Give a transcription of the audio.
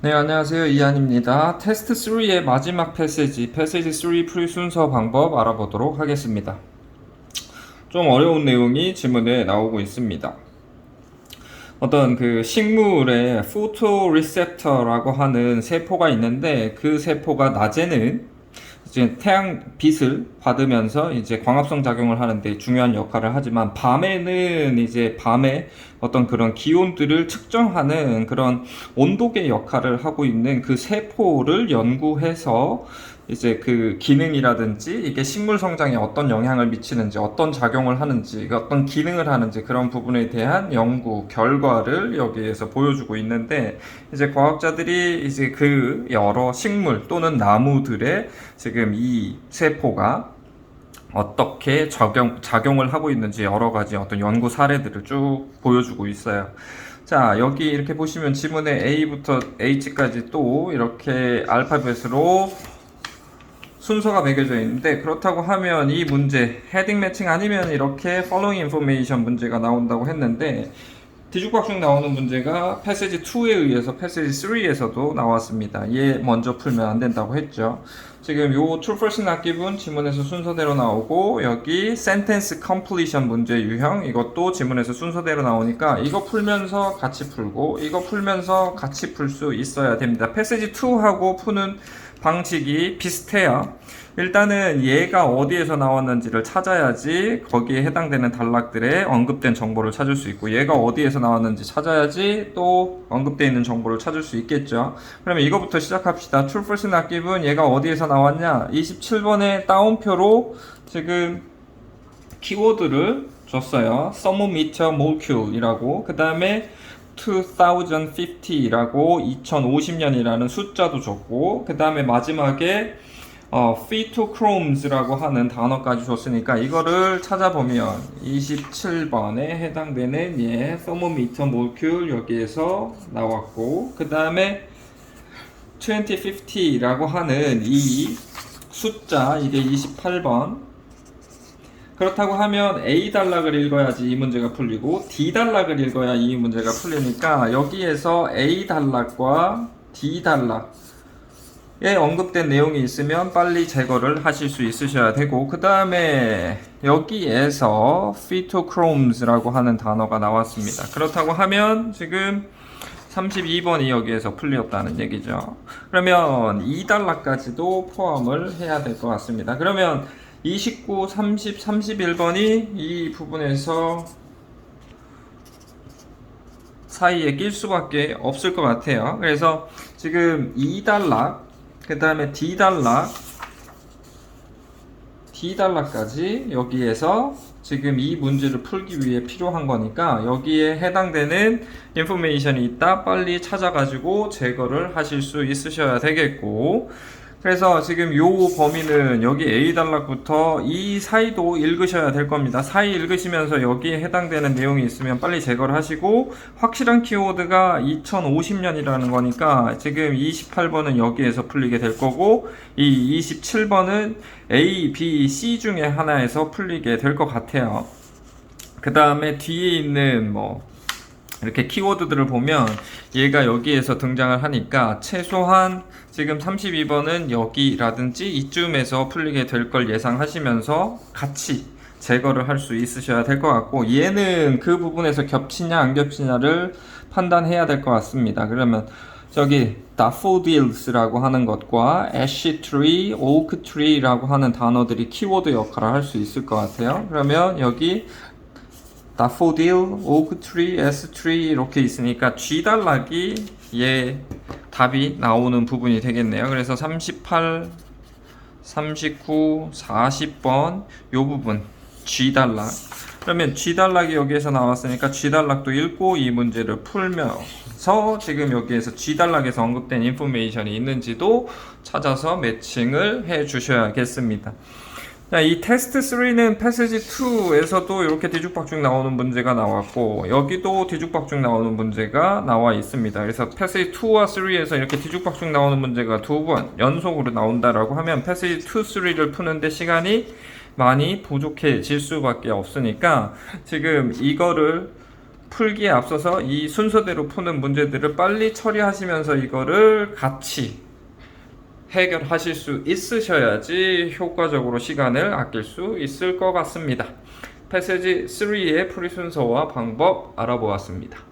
네, 안녕하세요. 이한입니다. 테스트 3의 마지막 패시지, 패시지 3 풀이 순서 방법 알아보도록 하겠습니다. 좀 어려운 내용이 지문에 나오고 있습니다. 어떤 그 식물에 포토 리셉터라고 하는 세포가 있는데 그 세포가 낮에는 이제 태양 빛을 받으면서 이제 광합성 작용을 하는데 중요한 역할을 하지만 밤에는 이제 밤에 어떤 그런 기온들을 측정하는 그런 온도계 역할을 하고 있는 그 세포를 연구해서 이제 그 기능이라든지 이게 식물 성장에 어떤 영향을 미치는지 어떤 작용을 하는지 어떤 기능을 하는지 그런 부분에 대한 연구 결과를 여기에서 보여주고 있는데 이제 과학자들이 이제 그 여러 식물 또는 나무들의 지금 이 세포가 어떻게 작용, 작용을 하고 있는지 여러 가지 어떤 연구 사례들을 쭉 보여주고 있어요. 자, 여기 이렇게 보시면 지문에 A부터 H까지 또 이렇게 알파벳으로 순서가 매겨져 있는데 그렇다고 하면 이 문제 헤딩 매칭 아니면 이렇게 following information 문제가 나온다고 했는데 뒤죽박죽 나오는 문제가 패시지 2에 의해서 패시지 3에서도 나왔습니다. 얘 먼저 풀면 안 된다고 했죠. 지금 요 true false given 지문에서 순서대로 나오고 여기 sentence completion 문제 유형 이것도 지문에서 순서대로 나오니까 이거 풀면서 같이 풀고 이거 풀면서 같이 풀 수 있어야 됩니다. 패시지 2하고 푸는 방식이 비슷해요. 일단은 얘가 어디에서 나왔는지를 찾아야지 거기에 해당되는 단락들에 언급된 정보를 찾을 수 있고 얘가 어디에서 나왔는지 찾아야지 또 언급되어 있는 정보를 찾을 수 있겠죠. 그러면 이거부터 시작합시다. True, false, not given 얘가 어디에서 나왔냐? 27번의 따옴표로 지금 키워드를 줬어요. thermometer molecule이라고 그 다음에 2050이라고 2050년이라는 숫자도 줬고 그 다음에 마지막에 어, phytochromes라고 하는 단어까지 줬으니까 이거를 찾아보면 27번에 해당되는 예, thermometer molecule 여기에서 나왔고 그 다음에 2050라고 하는 이 숫자 이게 28번 그렇다고 하면 A 단락을 읽어야지 이 문제가 풀리고 D 단락을 읽어야 이 문제가 풀리니까 여기에서 A 단락과 D 단락에 언급된 내용이 있으면 빨리 제거를 하실 수 있으셔야 되고 그 다음에 여기에서 phytochromes라고 하는 단어가 나왔습니다. 그렇다고 하면 지금 32번이 여기에서 풀렸다는 얘기죠. 그러면 2단락까지도 포함을 해야 될 것 같습니다. 그러면 29, 30, 31번이 이 부분에서 사이에 낄 수밖에 없을 것 같아요. 그래서 지금 2단락, 그 다음에 D단락, D단락까지 여기에서 지금 이 문제를 풀기 위해 필요한 거니까 여기에 해당되는 인포메이션이 있다 빨리 찾아가지고 제거를 하실 수 있으셔야 되겠고 그래서 지금 요 범위는 여기 A 단락부터 이 사이도 읽으셔야 될 겁니다. 사이 읽으시면서 여기에 해당되는 내용이 있으면 빨리 제거를 하시고 확실한 키워드가 2050년이라는 거니까 지금 28번은 여기에서 풀리게 될 거고 이 27번은 A, B, C 중에 하나에서 풀리게 될 것 같아요. 그 다음에 뒤에 있는 뭐 이렇게 키워드들을 보면 얘가 여기에서 등장을 하니까 최소한 지금 32번은 여기라든지 이쯤에서 풀리게 될 걸 예상하시면서 같이 제거를 할 수 있으셔야 될 것 같고 얘는 그 부분에서 겹치냐 안 겹치냐를 판단해야 될 것 같습니다. 그러면 저기 daffodils라고 하는 것과 ash tree, oak tree라고 하는 단어들이 키워드 역할을 할 수 있을 것 같아요. 그러면 여기 다포딜, 오크트리, 에스트리 이렇게 있으니까 G 단락이 얘 답이 나오는 부분이 되겠네요. 그래서 38, 39, 40번 요 부분 G 단락. 그러면 G 단락이 여기에서 나왔으니까 G 단락도 읽고 이 문제를 풀면서 지금 여기에서 G 단락에서 언급된 인포메이션이 있는지도 찾아서 매칭을 해 주셔야겠습니다. 자, 이 테스트 3는 패시지 2에서도 이렇게 뒤죽박죽 나오는 문제가 나왔고 여기도 뒤죽박죽 나오는 문제가 나와 있습니다. 그래서 패시지 2와 3에서 이렇게 뒤죽박죽 나오는 문제가 두 번 연속으로 나온다라고 하면 패시지 2, 3를 푸는데 시간이 많이 부족해질 수밖에 없으니까 지금 이거를 풀기에 앞서서 이 순서대로 푸는 문제들을 빨리 처리하시면서 이거를 같이 해결하실 수 있으셔야지 효과적으로 시간을 아낄 수 있을 것 같습니다. 패세지 3의 풀이 순서와 방법 알아보았습니다.